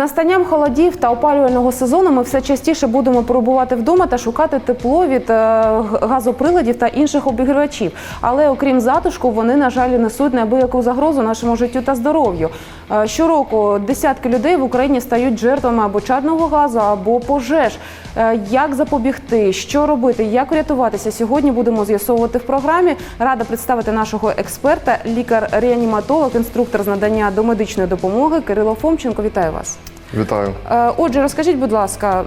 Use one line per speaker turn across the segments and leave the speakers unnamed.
настанням холодів та опалювального сезону ми все частіше будемо перебувати вдома та шукати тепло від е, газоприладів та інших обігрівачів. Але окрім затишку, вони на жаль несуть неабияку загрозу нашому життю та здоров'ю. Е, Щороку десятки людей в Україні стають жертвами або чадного газу, або пожеж. Е, Як запобігти, що робити, як врятуватися? Сьогодні будемо з'ясовувати в програмі. Рада представити нашого експерта, лікар-реаніматолог, інструктор з надання домедичної допомоги Кирило Фомченко. Вітаю вас.
Вітаю.
Е, Отже, розкажіть, будь ласка,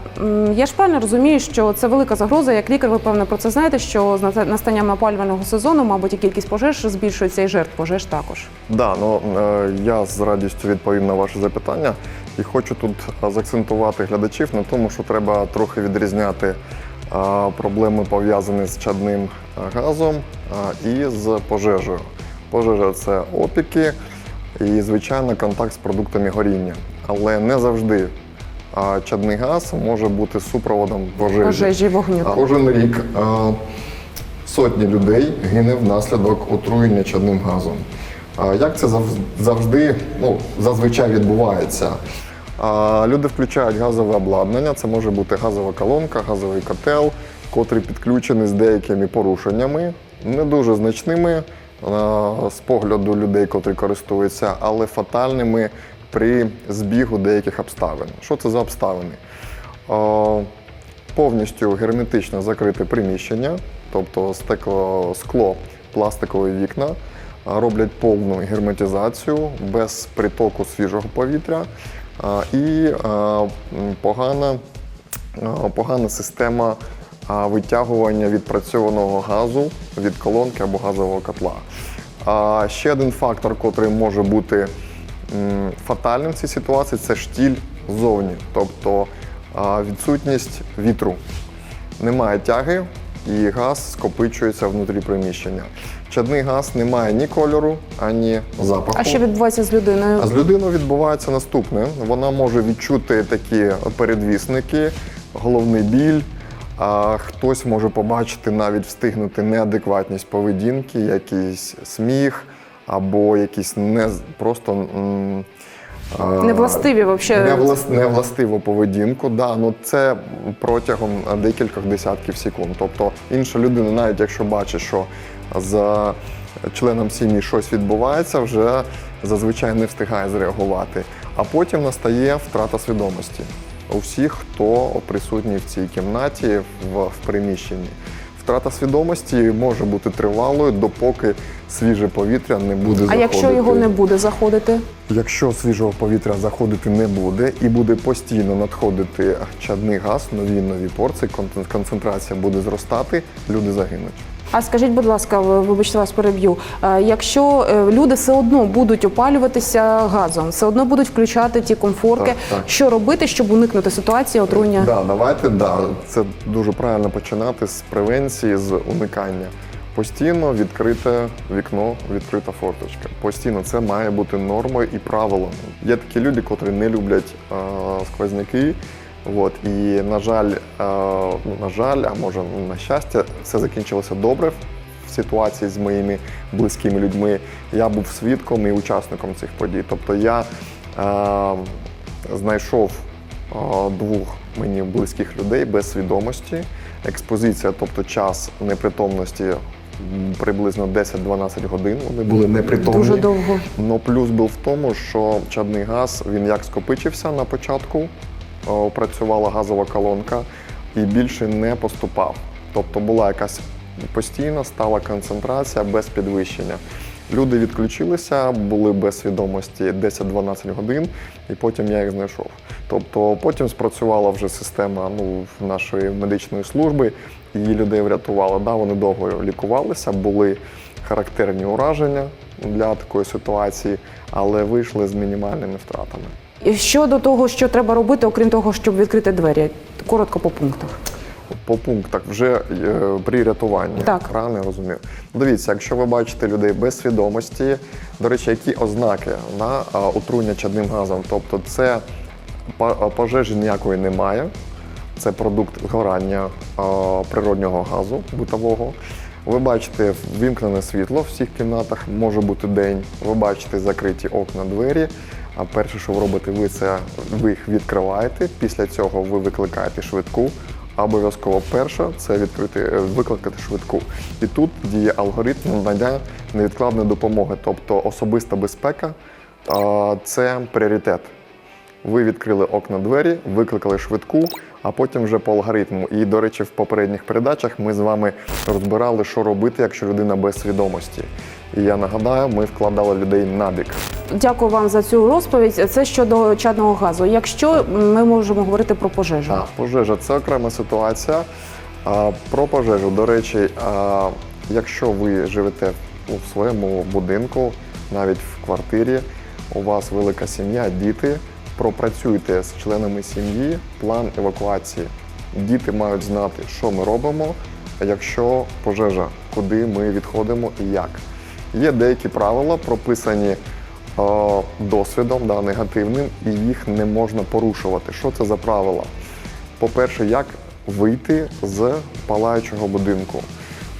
я ж правильно розумію, що це велика загроза. Як лікар, ви певно про це знаєте, що з наста- настанням опалювального сезону, мабуть, і кількість пожеж збільшується, і жертв пожеж також.
Да, ну е, я з радістю відповім на ваше запитання і хочу тут е, заакцентувати глядачів на тому, що треба трохи відрізняти проблеми пов'язані з чадним газом і з пожежею. Пожежа це опіки і, звичайно, контакт з продуктами горіння. Але не завжди чадний газ може бути супроводом пожежі.
Пожежі вогню.
Кожен рік сотні людей гине внаслідок отруєння чадним газом. А Як це завж- завжди, ну, зазвичай відбувається? А, Люди включають газове обладнання, це може бути газова колонка, газовий котел, котрий підключений з деякими порушеннями, не дуже значними з погляду людей, котрі користуються, але фатальними при збігу деяких обставин. Що це за обставини? Е, повністю герметично закрите приміщення, тобто скло, пластикові вікна, роблять повну герметизацію без притоку свіжого повітря і погана, погана система витягування відпрацьованого газу від колонки або газового котла. Ще один фактор, який може бути фатальним в цій ситуації, це штіль ззовні, тобто відсутність вітру. Немає тяги і газ скопичується внутрі приміщення. Чадний газ не має ні кольору, ані запаху.
А що відбувається з людиною?
А з людиною відбувається наступне: вона може відчути такі передвісники, головний біль. А хтось може побачити навіть встигнути неадекватність поведінки, якийсь сміх або якісь не просто
Невластиві вообще.
Невлас... Невластиву поведінку, да, ну це протягом декількох десятків секунд. Тобто інша людина, навіть якщо бачить, що за членом сім'ї щось відбувається, вже зазвичай не встигає зреагувати. А потім настає втрата свідомості у всіх, хто присутній в цій кімнаті, в, в приміщенні. Втрата свідомості може бути тривалою, допоки свіже повітря не буде
А
заходити.
якщо його не буде заходити?
Якщо свіжого повітря заходити не буде і буде постійно надходити чадний газ, нові нові порції, кон- концентрація буде зростати, люди загинуть.
А скажіть, будь ласка, вибачте, вас переб'ю. Е, Якщо е, люди все одно будуть опалюватися газом, все одно будуть включати ті комфорки,
Так, так.
що робити, щоб уникнути ситуації отруєння?
Да, давайте да, це дуже правильно починати з превенції, з уникання. Постійно відкрите вікно, відкрита форточка. Постійно це має бути нормою і правилом. Є такі люди, котрі не люблять е, сквозняки. От, і на жаль, е, ну, на жаль, а може на щастя, все закінчилося добре в ситуації з моїми близькими людьми. Я був свідком і учасником цих подій. Тобто я е, знайшов е, двох мені близьких людей без свідомості. Експозиція, тобто час непритомності приблизно 10-12 годин. Вони були непритомні.
Дуже довго.
Но плюс був в тому, що чадний газ він як скопичився на початку, о, працювала газова колонка і більше не поступав. Тобто була якась постійна стала концентрація без підвищення. Люди відключилися, були без свідомості 10-12 годин, і потім я їх знайшов. Тобто потім спрацювала вже система ну, нашої медичної служби, і людей врятували. Да, вони довго лікувалися, були характерні ураження для такої ситуації, але вийшли з мінімальними втратами.
І щодо того, що треба робити, окрім того, щоб відкрити двері, коротко по пунктах.
По пунктах вже е, при рятуванні.
Так.
Я розумію. Дивіться, якщо ви бачите людей без свідомості, до речі, які ознаки на отруєння чадним газом? Тобто, це пожежі ніякої немає, це продукт згорання а, природнього газу бутового. Ви бачите ввімкнене світло в всіх кімнатах, може бути день. Ви бачите закриті окна, двері. А перше, що ви робите, ви це ви їх відкриваєте. Після цього ви викликаєте швидку. Обов'язково перше це відкрити е, викликати швидку. І тут діє алгоритм надання невідкладної допомоги, тобто особиста безпека це пріоритет. Ви відкрили окна двері, викликали швидку, а потім вже по алгоритму. І, до речі, в попередніх передачах ми з вами розбирали, що робити, якщо людина без свідомості. І я нагадаю, ми вкладали людей на бік.
Дякую вам за цю розповідь. Це щодо чадного газу. Якщо ми можемо говорити про пожежу,
А, пожежа це окрема ситуація. А, про пожежу, до речі, а, якщо ви живете у своєму будинку, навіть в квартирі, у вас велика сім'я, діти, пропрацюйте з членами сім'ї план евакуації. Діти мають знати, що ми робимо, якщо пожежа, куди ми відходимо і як. Є деякі правила, прописані е, досвідом да, негативним, і їх не можна порушувати. Що це за правила? По-перше, як вийти з палаючого будинку?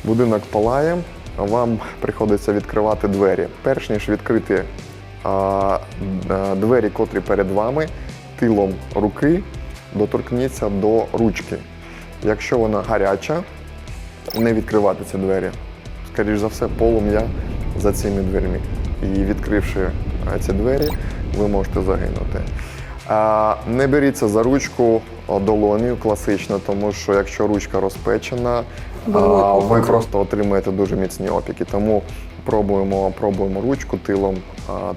Будинок палає, вам приходиться відкривати двері. Перш ніж відкрити а, двері, котрі перед вами, тилом руки доторкніться до ручки. Якщо вона гаряча, не відкривати ці двері. Скоріш за все, полум'я за цими дверми. І відкривши е, ці двері, ви можете загинути. Не беріться за ручку долонію класично, тому що якщо ручка розпечена, ви просто отримаєте дуже міцні опіки. Тому пробуємо, пробуємо ручку тилом,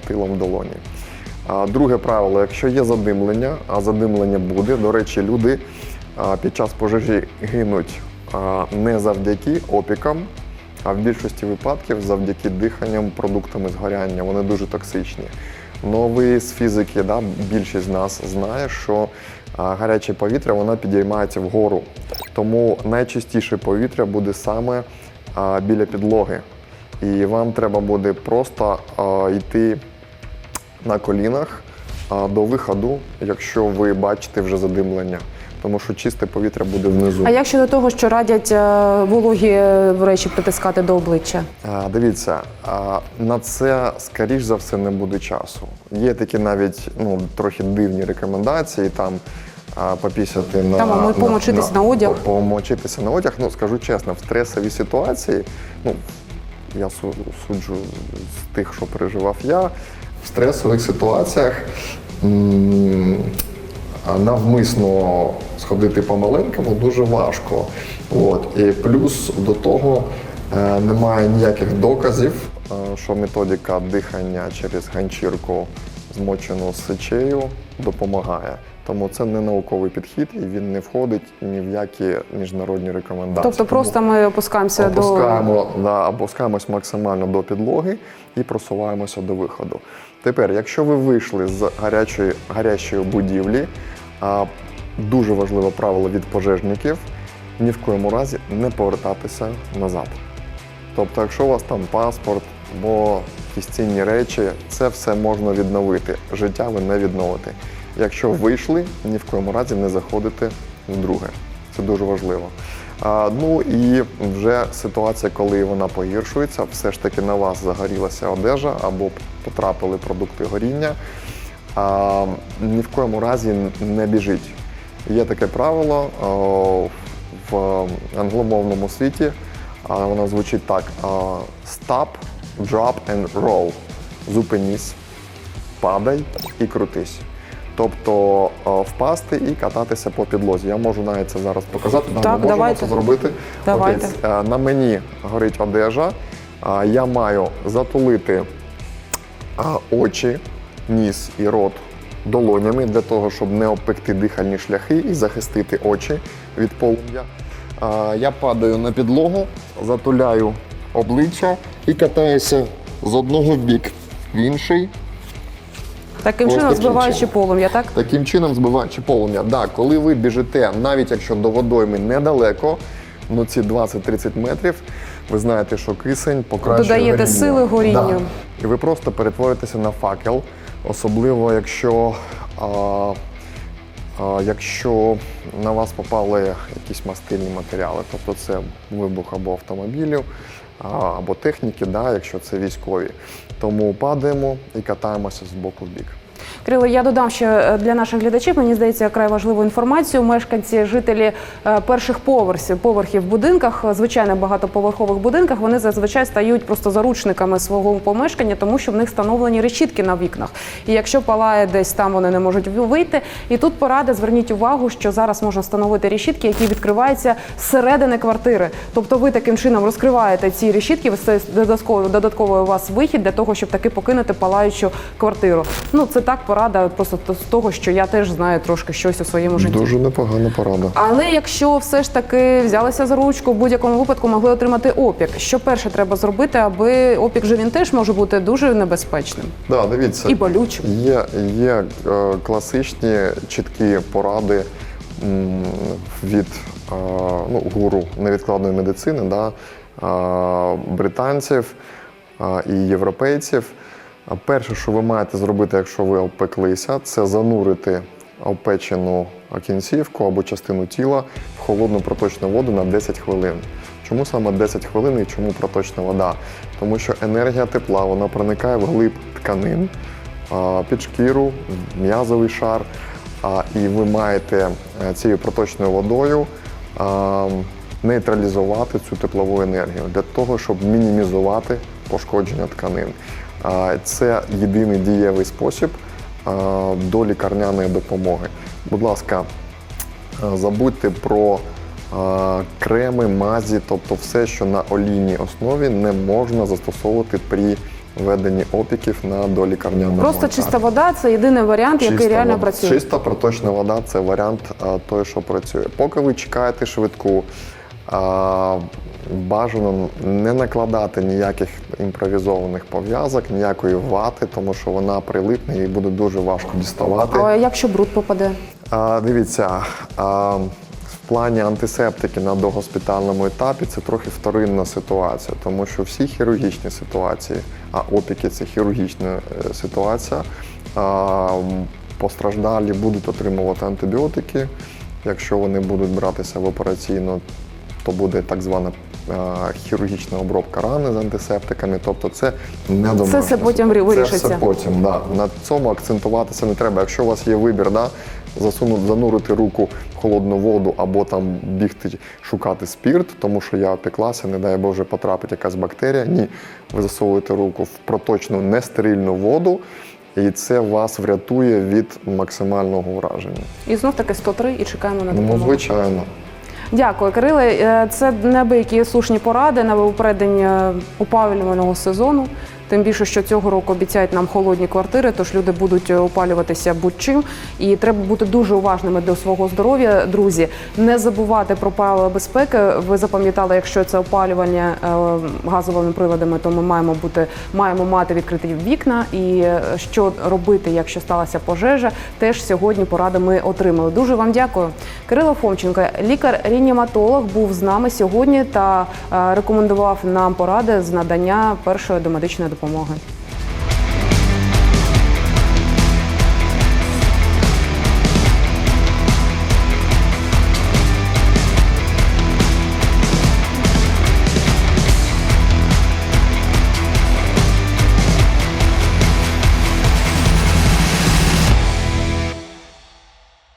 тилом долоні. Друге правило, якщо є задимлення, а задимлення буде, до речі, люди під час пожежі гинуть не завдяки опікам, а в більшості випадків завдяки диханням, продуктами згоряння. Вони дуже токсичні. Ну, ви з фізики, да, більшість з нас знає, що гаряче повітря воно підіймається вгору. Тому найчистіше повітря буде саме біля підлоги. І вам треба буде просто йти на колінах до виходу, якщо ви бачите вже задимлення. Тому що чисте повітря буде внизу.
а як щодо того, що радять е, вологі е, речі притискати до обличчя?
А, Дивіться, а, на це скоріш за все не буде часу. Є такі навіть ну, трохи дивні рекомендації там. Попісяти на,
Там, ми помочитися на одяг?
Помочитися на одяг. Ну скажу чесно, в стресовій ситуації, ну я су- суджу з тих, що переживав я. В стресових ситуаціях навмисно сходити по-маленькому дуже важко. От. І плюс до того е, немає ніяких доказів, е, що методика дихання через ганчірку, змочену сечею, допомагає. Тому це не науковий підхід і він не входить ні в які міжнародні рекомендації.
Тобто, просто ми опускаємося до
Опускаємо, да, опускаємось максимально до підлоги і просуваємося до виходу. Тепер, якщо ви вийшли з гарячої, гарячої будівлі, а, дуже важливе правило від пожежників ні в коєму разі не повертатися назад. Тобто, якщо у вас там паспорт або якісь цінні речі, це все можна відновити. Життя ви не відновите. Якщо вийшли, ні в коєму разі не заходите вдруге. Це дуже важливо. А, ну і вже ситуація, коли вона погіршується, все ж таки на вас загорілася одежа або потрапили продукти горіння. А, ні в коєму разі не біжіть. Є таке правило о, в англомовному світі. А воно звучить так: а, stop, drop and roll. Зупинісь, падай і крутись. Тобто впасти і кататися по підлозі. Я можу навіть це зараз показати.
Так,
ми можемо
давайте.
це зробити.
Давайте.
Окей, е, На мені горить одежа. Я маю затулити очі, ніс і рот долонями для того, щоб не обпекти дихальні шляхи і захистити очі від полум'я. Я падаю на підлогу, затуляю обличчя і катаюся з одного в бік в інший.
таким
Ось
чином
таким
збиваючи
чином.
полум'я, так?
Таким чином збиваючи полум'я. Да, коли ви біжите, навіть якщо до водойми недалеко, ну ці 20-30 метрів, ви знаєте, що кисень покращує
Додаєте
горіння.
сили горінню.
Да. І ви просто перетворитеся на факел, особливо якщо, а, а, якщо на вас попали якісь мастильні матеріали, тобто це вибух або автомобілів, а, або техніки, да, якщо це військові. Тому падаємо і катаємося з боку в бік.
Кирило, я додам ще для наших глядачів. Мені здається, край важливу інформацію. Мешканці, жителі е, перших поверхів, поверхів в будинках, е, звичайно, багатоповерхових будинках, вони зазвичай стають просто заручниками свого помешкання, тому що в них встановлені решітки на вікнах. І якщо палає десь там, вони не можуть вийти. І тут порада, зверніть увагу, що зараз можна встановити решітки, які відкриваються зсередини квартири. Тобто ви таким чином розкриваєте ці решітки, додатково додатковий у вас вихід для того, щоб таки покинути палаючу квартиру. Ну це так порада, просто з того, що я теж знаю трошки щось у своєму житті.
Дуже непогана порада.
Але якщо все ж таки взялися за ручку, в будь-якому випадку могли отримати опік. Що перше треба зробити, аби опік же він теж може бути дуже небезпечним
Да, дивіться,
і болючим.
Є, є е, класичні чіткі поради від е, ну, гуру невідкладної медицини, да, е, британців і європейців. Перше, що ви маєте зробити, якщо ви опеклися, це занурити опечену кінцівку або частину тіла в холодну проточну воду на 10 хвилин. Чому саме 10 хвилин і чому проточна вода? Тому що енергія тепла вона проникає в глиб тканин, під шкіру, м'язовий шар, і ви маєте е, цією проточною водою нейтралізувати цю теплову енергію для того, щоб мінімізувати пошкодження тканин. Це єдиний дієвий спосіб до лікарняної допомоги. Будь ласка, Забудьте про креми, мазі, тобто все, що на олійній основі не можна застосовувати при веденні опіків на долікарняному
Просто
етапі.
чиста вода це єдиний варіант, який реально
вода.
працює.
Чиста проточна вода це варіант той, що працює. Поки ви чекаєте швидку, бажано не накладати ніяких імпровізованих пов'язок, ніякої вати, тому що вона прилипне і буде дуже важко діставати.
А якщо бруд попаде?
А, дивіться, а, в плані антисептики на догоспітальному етапі це трохи вторинна ситуація, тому що всі хірургічні ситуації, а опіки це хірургічна е, ситуація. А, постраждалі будуть отримувати антибіотики. Якщо вони будуть братися в операційно, то буде так звана хірургічна обробка рани з антисептиками. Тобто це не домашня
все потім вирішиться.
Це все потім. Да. На цьому акцентуватися не треба. Якщо у вас є вибір, да, засунути, занурити руку в холодну воду або там бігти шукати спірт, тому що я опіклася, не дай Боже, потрапить якась бактерія. Ні, ви засовуєте руку в проточну нестерильну воду. І це вас врятує від максимального ураження.
І знов таки 103 і чекаємо на
Ну, звичайно.
Дякую, Кириле. Е, Це неабиякі слушні поради на випередження опалювального сезону. Тим більше, що цього року обіцяють нам холодні квартири, тож люди будуть опалюватися будь-чим. І треба бути дуже уважними до свого здоров'я, друзі. Не забувати про правила безпеки. Ви запам'ятали, якщо це опалювання е, газовими приладами, то ми маємо бути маємо мати відкриті вікна. І е, що робити, якщо сталася пожежа, теж сьогодні поради ми отримали. Дуже вам дякую. Кирило Фомченко, лікар-реаніматолог, був з нами сьогодні та е, рекомендував нам поради з надання першої домедичної допомоги.